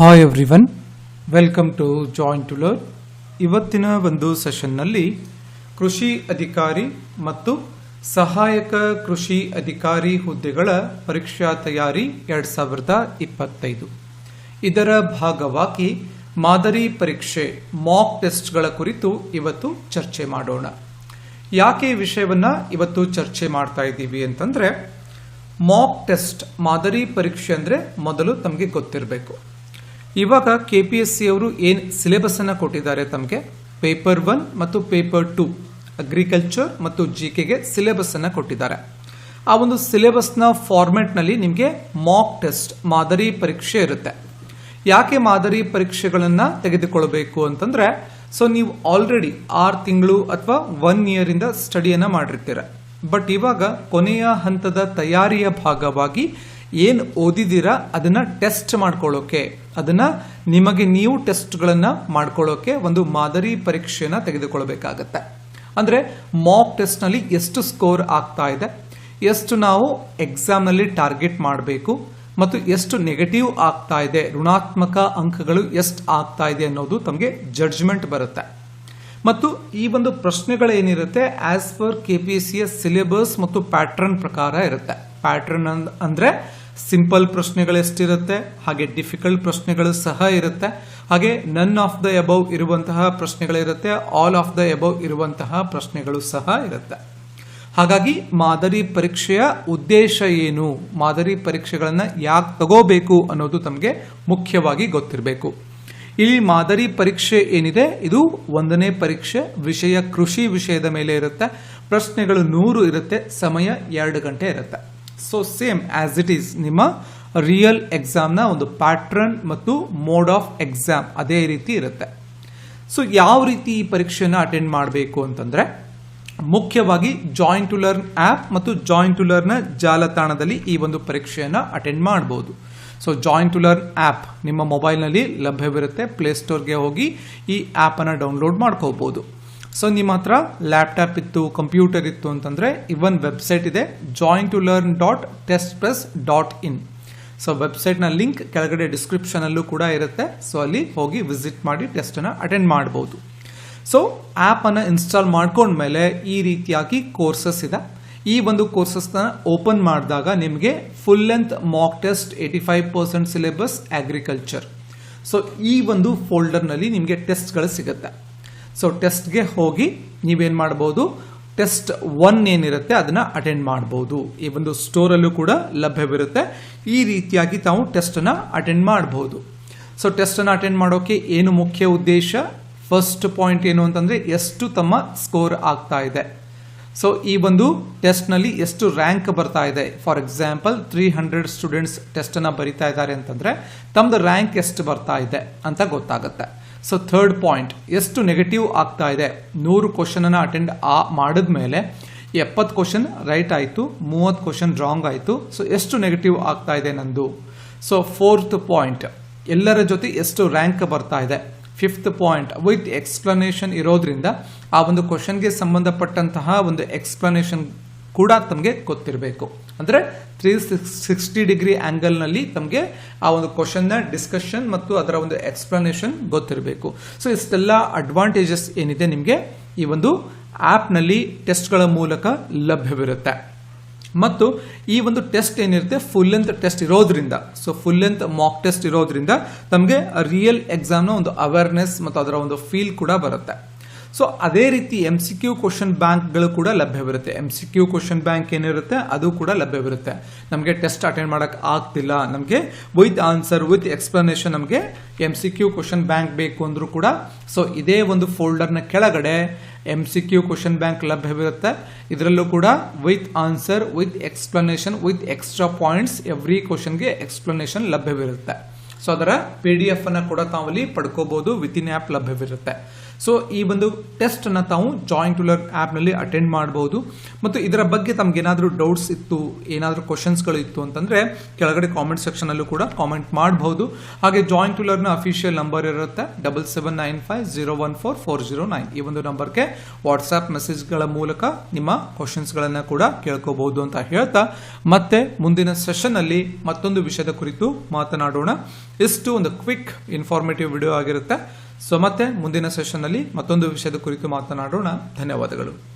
Hi everyone welcome to joint to learn ಇವತ್ತಿನ ಒಂದು ಸೆಷನ್ನಲ್ಲಿ ಕೃಷಿ ಅಧಿಕಾರಿ ಮತ್ತು ಸಹಾಯಕ ಕೃಷಿ ಅಧಿಕಾರಿ ಹುದ್ದೆಗಳ ಪರೀಕ್ಷಾ ತಯಾರಿ ಎರಡು ಸಾವಿರದ ಇಪ್ಪತ್ತೈದು. ಇದರ ಭಾಗವಾಗಿ ಮಾದರಿ ಪರೀಕ್ಷೆ ಮಾಕ್ ಟೆಸ್ಟ್ಗಳ ಕುರಿತು ಇವತ್ತು ಚರ್ಚೆ ಮಾಡೋಣ. ಯಾಕೆ ಈ ವಿಷಯವನ್ನ ಇವತ್ತು ಚರ್ಚೆ ಮಾಡ್ತಾ ಇದ್ದೀವಿ ಅಂತಂದ್ರೆ ಮಾಕ್ ಟೆಸ್ಟ್ ಮಾದರಿ ಪರೀಕ್ಷೆ ಅಂದ್ರೆ ಮೊದಲು ತಮಗೆ ಗೊತ್ತಿರಬೇಕು. ಇವಾಗ ಕೆ ಪಿ ಎಸ್ ಸಿ ಅವರು ಏನು ಸಿಲೆಬಸ್ ಅನ್ನ ಕೊಟ್ಟಿದ್ದಾರೆ ತಮಗೆ? ಪೇಪರ್ ಒನ್ ಮತ್ತು ಪೇಪರ್ ಟು ಅಗ್ರಿಕಲ್ಚರ್ ಮತ್ತು ಜಿ ಕೆಗೆ ಸಿಲೆಬಸ್ ಅನ್ನ ಕೊಟ್ಟಿದ್ದಾರೆ. ಆ ಒಂದು ಸಿಲೆಬಸ್ನ ಫಾರ್ಮೆಟ್ನಲ್ಲಿ ನಿಮಗೆ ಮಾಕ್ ಟೆಸ್ಟ್ ಮಾದರಿ ಪರೀಕ್ಷೆ ಇರುತ್ತೆ. ಯಾಕೆ ಮಾದರಿ ಪರೀಕ್ಷೆಗಳನ್ನು ತೆಗೆದುಕೊಳ್ಬೇಕು ಅಂತಂದ್ರೆ ಸೊ ನೀವು ಆಲ್ರೆಡಿ ಆರು ತಿಂಗಳು ಅಥವಾ ಒನ್ ಇಯರ್ ಇಂದ ಸ್ಟಡಿಯನ್ನ ಮಾಡಿರ್ತೀರ. ಬಟ್ ಇವಾಗ ಕೊನೆಯ ಹಂತದ ತಯಾರಿಯ ಭಾಗವಾಗಿ ಏನು ಓದಿದ್ದೀರಾ ಅದನ್ನ ಟೆಸ್ಟ್ ಮಾಡ್ಕೊಳ್ಳೋಕೆ. ಅದನ್ನ ನಿಮಗೆ ನೀವು ಟೆಸ್ಟ್ಗಳನ್ನ ಮಾಡ್ಕೊಳ್ಳೋಕೆ ಒಂದು ಮಾದರಿ ಪರೀಕ್ಷೆಯನ್ನು ತೆಗೆದುಕೊಳ್ಬೇಕಾಗತ್ತೆ. ಅಂದ್ರೆ ಮಾಕ್ ಟೆಸ್ಟ್ನಲ್ಲಿ ಎಷ್ಟು ಸ್ಕೋರ್ ಆಗ್ತಾ ಇದೆ, ಎಷ್ಟು ನಾವು ಎಕ್ಸಾಮ್ನಲ್ಲಿ ಟಾರ್ಗೆಟ್ ಮಾಡಬೇಕು, ಮತ್ತು ಎಷ್ಟು ನೆಗೆಟಿವ್ ಆಗ್ತಾ ಇದೆ, ಋಣಾತ್ಮಕ ಅಂಕಗಳು ಎಷ್ಟು ಆಗ್ತಾ ಇದೆ ಅನ್ನೋದು ತಮಗೆ ಜಡ್ಜ್ಮೆಂಟ್ ಬರುತ್ತೆ. ಮತ್ತು ಈ ಒಂದು ಪ್ರಶ್ನೆಗಳೇನಿರುತ್ತೆ as per K P syllabus ಮತ್ತು ಪ್ಯಾಟ್ರನ್ ಪ್ರಕಾರ ಇರುತ್ತೆ. ಪ್ಯಾಟ್ರನ್ ಅಂದ್ರೆ ಸಿಂಪಲ್ ಪ್ರಶ್ನೆಗಳು ಎಷ್ಟಿರುತ್ತೆ, ಹಾಗೆ ಡಿಫಿಕಲ್ಟ್ ಪ್ರಶ್ನೆಗಳು ಸಹ ಇರುತ್ತೆ. ಹಾಗೆ ನನ್ ಆಫ್ ದ ಎಬವ್ ಇರುವಂತಹ ಪ್ರಶ್ನೆಗಳಿರುತ್ತೆ ಆಲ್ ಆಫ್ ದ ಎಬವ್ ಇರುವಂತಹ ಪ್ರಶ್ನೆಗಳು ಸಹ ಇರುತ್ತೆ. ಹಾಗಾಗಿ ಮಾದರಿ ಪರೀಕ್ಷೆಯ ಉದ್ದೇಶ ಏನು? ಮಾದರಿ ಪರೀಕ್ಷೆಗಳನ್ನ ಯಾಕೆ ತಗೋಬೇಕು ಅನ್ನೋದು ತಮಗೆ ಮುಖ್ಯವಾಗಿ ಗೊತ್ತಿರಬೇಕು. ಇಲ್ಲಿ ಮಾದರಿ ಪರೀಕ್ಷೆ ಏನಿದೆ? ಇದು ಒಂದನೇ ಪರೀಕ್ಷೆ, ವಿಷಯ ಕೃಷಿ ವಿಷಯದ ಮೇಲೆ ಇರುತ್ತೆ. ಪ್ರಶ್ನೆಗಳು ನೂರು ಇರುತ್ತೆ, ಸಮಯ ಎರಡು ಗಂಟೆ ಇರುತ್ತೆ. So same as it is ನಿಮ್ಮ ರಿಯಲ್ ಎಕ್ಸಾಮ್ನ ಒಂದು ಪ್ಯಾಟ್ರನ್ ಮತ್ತು ಮೋಡ್ ಆಫ್ ಎಕ್ಸಾಮ್ ಅದೇ ರೀತಿ ಇರುತ್ತೆ. ಸೊ ಯಾವ ರೀತಿ ಈ ಪರೀಕ್ಷೆಯನ್ನು ಅಟೆಂಡ್ ಮಾಡಬೇಕು ಅಂತಂದರೆ, ಮುಖ್ಯವಾಗಿ ಜಾಯಿನ್ ಟು ಲರ್ನ್ ಆ್ಯಪ್ ಮತ್ತು ಜಾಯಿಂಟ್ ಟು ಲರ್ನ್ ಜಾಲತಾಣದಲ್ಲಿ ಈ ಒಂದು ಪರೀಕ್ಷೆಯನ್ನು ಅಟೆಂಡ್ ಮಾಡ್ಬೋದು. So join to learn app ನಿಮ್ಮ ಮೊಬೈಲ್ನಲ್ಲಿ ಲಭ್ಯವಿರುತ್ತೆ ಪ್ಲೇಸ್ಟೋರ್ಗೆ ಹೋಗಿ ಈ ಆ್ಯಪನ್ನು ಡೌನ್ಲೋಡ್ ಮಾಡ್ಕೋಬಹುದು ಸೊ ನಿಮ್ಮ ಹತ್ರ ಲ್ಯಾಪ್ಟಾಪ್ ಇತ್ತು ಕಂಪ್ಯೂಟರ್ ಇತ್ತು ಅಂತಂದರೆ ಇವನ್ ವೆಬ್ಸೈಟ್ ಇದೆ join to learn dot test plus dot in so ವೆಬ್ಸೈಟ್ನ link ಕೆಳಗಡೆ ಡಿಸ್ಕ್ರಿಪ್ಷನಲ್ಲೂ ಕೂಡ ಇರುತ್ತೆ. ಸೊ ಅಲ್ಲಿ ಹೋಗಿ ವಿಸಿಟ್ ಮಾಡಿ ಟೆಸ್ಟನ್ನು ಅಟೆಂಡ್ ಮಾಡ್ಬೋದು. ಸೊ ಆ್ಯಪನ್ನು ಇನ್ಸ್ಟಾಲ್ ಮಾಡ್ಕೊಂಡ್ಮೇಲೆ ಈ ರೀತಿಯಾಗಿ ಕೋರ್ಸಸ್ ಇದೆ. ಈ ಒಂದು ಕೋರ್ಸಸ್ನ ಓಪನ್ ಮಾಡಿದಾಗ ನಿಮಗೆ full length mock test eighty five percent syllabus agriculture so ಈ ಒಂದು ಫೋಲ್ಡರ್ನಲ್ಲಿ ನಿಮಗೆ ಟೆಸ್ಟ್ಗಳು ಸಿಗುತ್ತೆ. ಸೊ ಟೆಸ್ಟ್ಗೆ ಹೋಗಿ ನೀವೇನು ಮಾಡ್ಬೋದು? ಟೆಸ್ಟ್ ಒನ್ ಏನಿರುತ್ತೆ ಅದನ್ನ ಅಟೆಂಡ್ ಮಾಡ್ಬೋದು. ಈ ಒಂದು ಸ್ಟೋರಲ್ಲೂ ಕೂಡ ಲಭ್ಯವಿರುತ್ತೆ. ಈ ರೀತಿಯಾಗಿ ತಾವು ಟೆಸ್ಟನ್ನು ಅಟೆಂಡ್ ಮಾಡಬಹುದು ಸೊ ಟೆಸ್ಟನ್ನು ಅಟೆಂಡ್ ಮಾಡೋಕೆ ಏನು ಮುಖ್ಯ ಉದ್ದೇಶ? ಫಸ್ಟ್ ಪಾಯಿಂಟ್ ಏನು ಅಂತಂದ್ರೆ ಎಷ್ಟು ತಮ್ಮ ಸ್ಕೋರ್ ಆಗ್ತಾ ಇದೆ. ಸೊ ಈ ಒಂದು ಟೆಸ್ಟ್ನಲ್ಲಿ ಎಷ್ಟು ರ್ಯಾಂಕ್ ಬರ್ತಾ ಇದೆ? For example three hundred students ಟೆಸ್ಟನ್ನು ಬರಿತಾ ಇದ್ದಾರೆ ಅಂತಂದ್ರೆ ತಮ್ಮದು ರ್ಯಾಂಕ್ ಎಷ್ಟು ಬರ್ತಾ ಇದೆ ಅಂತ ಗೊತ್ತಾಗುತ್ತೆ. ಸೊ ಥರ್ಡ್ ಪಾಯಿಂಟ್ ಎಷ್ಟು ನೆಗೆಟಿವ್ ಆಗ್ತಾ ಇದೆ? ನೂರು ಕ್ವಶನ್ ಅನ್ನ ಅಟೆಂಡ್ ಆ ಮಾಡಿದ ಮೇಲೆ ಎಪ್ಪತ್ತು ಕ್ವಶನ್ ರೈಟ್ ಆಯಿತು, ಮೂವತ್ತು ಕ್ವಶನ್ ರಾಂಗ್ ಆಯಿತು. ಸೊ ಎಷ್ಟು ನೆಗೆಟಿವ್ ಆಗ್ತಾ ಇದೆ ನಂದು? ಸೊ ಫೋರ್ತ್ ಪಾಯಿಂಟ್ ಎಲ್ಲರ ಜೊತೆ ಎಷ್ಟು ರ್ಯಾಂಕ್ ಬರ್ತಾ ಇದೆ? ಫಿಫ್ತ್ ಪಾಯಿಂಟ್ ವಿತ್ ಎಕ್ಸ್ಪ್ಲನೇಷನ್ ಇರೋದ್ರಿಂದ ಆ ಒಂದು ಕ್ವಶನ್ಗೆ ಸಂಬಂಧಪಟ್ಟಂತಹ ಒಂದು ಎಕ್ಸ್ಪ್ಲನೇಷನ್ ಕೂಡ ತಮಗೆ ಗೊತ್ತಿರಬೇಕು. ಅಂದರೆ ತ್ರೀ ಸಿಕ್ಸ್ಟಿ ಡಿಗ್ರಿ ಆ್ಯಂಗಲ್ನಲ್ಲಿ ತಮಗೆ ಆ ಒಂದು ಕ್ವಶನ್ನ ಡಿಸ್ಕಷನ್ ಮತ್ತು ಅದರ ಒಂದು ಎಕ್ಸ್ಪ್ಲನೇಷನ್ ಗೊತ್ತಿರಬೇಕು. ಸೊ ಇಷ್ಟೆಲ್ಲ ಅಡ್ವಾಂಟೇಜಸ್ ಏನಿದೆ ನಿಮಗೆ ಈ ಒಂದು ಆ್ಯಪ್ನಲ್ಲಿ ಟೆಸ್ಟ್ಗಳ ಮೂಲಕ ಲಭ್ಯವಿರುತ್ತೆ. ಮತ್ತು ಈ ಒಂದು ಟೆಸ್ಟ್ ಏನಿರುತ್ತೆ ಫುಲ್ ಲೆಂತ್ ಟೆಸ್ಟ್ ಇರೋದ್ರಿಂದ so full length mock test ಇರೋದ್ರಿಂದ ತಮಗೆ ರಿಯಲ್ ಎಕ್ಸಾಮ್ನ ಒಂದು ಅವೇರ್ನೆಸ್ ಮತ್ತು ಅದರ ಒಂದು ಫೀಲ್ ಕೂಡ ಬರುತ್ತೆ. ಸೊ ಅದೇ ರೀತಿ ಎಂ ಸಿ ಕ್ಯೂ ಕ್ವಶನ್ ಬ್ಯಾಂಕ್ಗಳು ಕೂಡ ಲಭ್ಯವಿರುತ್ತೆ M C Q question bank ಏನಿರುತ್ತೆ, ಅದು ಕೂಡ ಲಭ್ಯವಿರುತ್ತೆ ನಮಗೆ ಟೆಸ್ಟ್ ಅಟೆಂಡ್ ಮಾಡೋಕ್ಕೆ ಆಗ್ತಿಲ್ಲ. ನಮಗೆ ವಿತ್ ಆನ್ಸರ್ ವಿತ್ ಎಕ್ಸ್ಪ್ಲನೇಷನ್ ನಮಗೆ M C Q question bank ಬೇಕು ಅಂದರೂ ಕೂಡ ಸೊ ಇದೇ ಒಂದು ಫೋಲ್ಡರ್ನ ಕೆಳಗಡೆ M C Q question bank ಲಭ್ಯವಿರುತ್ತೆ ಇದರಲ್ಲೂ ಕೂಡ with answer with explanation with extra points every ಕ್ವಶನ್ಗೆ ಎಕ್ಸ್ಪ್ಲನೇಷನ್ ಲಭ್ಯವಿರುತ್ತೆ ಸೊ ಅದರ ಪಿ ಡಿ ಎಫ್ ಅನ್ನ ಕೂಡ ತಾವಲ್ಲಿ ಪಡ್ಕೋಬಹುದು ವಿತ್ ಇನ್ ಆ್ಯಪ್ ಲಭ್ಯವಿರುತ್ತೆ. ಸೊ ಈ ಒಂದು ಟೆಸ್ಟ್ ಅನ್ನ ತಾವು ಜಾಯಿನ್ ಟು ಲರ್ ಆಪ್ನಲ್ಲಿ ಅಟೆಂಡ್ ಮಾಡಬಹುದು ಮತ್ತು ಇದರ ಬಗ್ಗೆ ತಮ್ಗೆ ಏನಾದರೂ ಡೌಟ್ಸ್ ಇತ್ತು, ಏನಾದರೂ ಕ್ವಶನ್ಸ್ಗಳು ಇತ್ತು ಅಂತಂದ್ರೆ, ಕೆಳಗಡೆ ಕಾಮೆಂಟ್ ಸೆಕ್ಷನ್ ಅಲ್ಲೂ ಕೂಡ ಕಾಮೆಂಟ್ ಮಾಡಬಹುದು ಹಾಗೆ join to learn official number ಇರುತ್ತೆ double seven nine five zero one four four zero nine ಈ ಒಂದು ನಂಬರ್ಗೆ ವಾಟ್ಸ್ಆಪ್ ಮೆಸೇಜ್ಗಳ ಮೂಲಕ ನಿಮ್ಮ ಕ್ವಶನ್ಸ್ಗಳನ್ನು ಕೂಡ ಕೇಳ್ಕೋಬಹುದು ಅಂತ ಹೇಳ್ತಾ, ಮತ್ತೆ ಮುಂದಿನ ಸೆಷನ್ ಅಲ್ಲಿ ಮತ್ತೊಂದು ವಿಷಯದ ಕುರಿತು ಮಾತನಾಡೋಣ. ಇಷ್ಟು ಒಂದು ಕ್ವಿಕ್ ಇನ್ಫಾರ್ಮೇಟಿವ್ ವಿಡಿಯೋ ಆಗಿರುತ್ತೆ. ಸೊ ಮತ್ತೆ ಮುಂದಿನ ಸೆಷನ್ನಲ್ಲಿ ಮತ್ತೊಂದು ವಿಷಯದ ಕುರಿತು ಮಾತನಾಡೋಣ. ಧನ್ಯವಾದಗಳು.